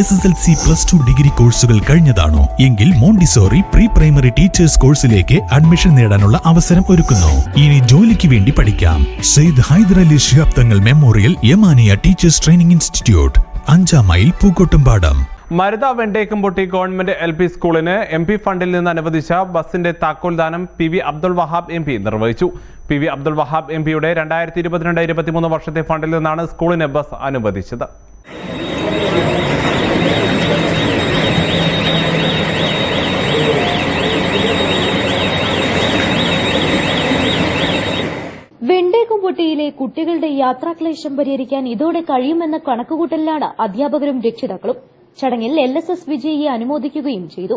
S S L C plus two degree കോഴ്സുകൾ കഴിഞ്ഞതാണോ? എങ്കിൽ മോണ്ടിസോറി പ്രീ പ്രൈമറി ടീച്ചേഴ്സ് കോഴ്സിലേക്ക് അഡ്മിഷൻ നേടാനുള്ള അവസരം ഒരുക്കുന്നു. ഇനി ജോലിക്ക് വേണ്ടി പഠിക്കാം. Syed Hyderali Shihab Thangal memorial Yamaniya teachers training institute അഞ്ചാം mile Pookkottumpadam. Maruta Vendekkumpotti government L P സ്കൂളിന് എം പി ഫണ്ടിൽ നിന്ന് അനുവദിച്ച ബസിന്റെ താക്കോൽദാനം P V Abdul Wahab M P നിർവഹിച്ചു. P V Abdul Wahab M പിയുടെ രണ്ടായിരത്തി ഇരുപത്തിരണ്ട് ഇരുപത്തിമൂന്ന് വർഷത്തെ ഫണ്ടിൽ നിന്നാണ് സ്കൂളിന് ബസ് അനുവദിച്ചത്. വെണ്ടേക്കുംപൊട്ടിയിലെ കുട്ടികളുടെ യാത്രാക്ലേശം പരിഹരിക്കാൻ ഇതോടെ കഴിയുമെന്ന കണക്കുകൂട്ടലിലാണ് അധ്യാപകരും രക്ഷിതാക്കളും. ചടങ്ങിൽ എൽ എസ് എസ് വിജയിയെ അനുമോദിക്കുകയും ചെയ്തു.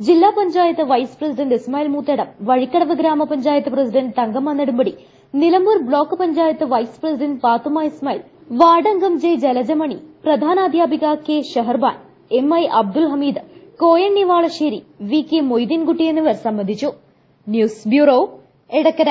ജില്ലാ പഞ്ചായത്ത് വൈസ് പ്രസിഡന്റ് ഇസ്മായിൽ മൂത്തേടം വഴിക്കടവ് ഗ്രാമപഞ്ചായത്ത് president Thankamma Nedumpadi Nilambur block panchayat vice president Pathuma Ismail വാർഡംഗം J Jalajamani പ്രധാനാധ്യാപിക K Sheharban M I Abdul Hameed Koyanni Valassery V K Moideenkutty എന്നിവർ സംബന്ധിച്ചു. News bureau Edakkara.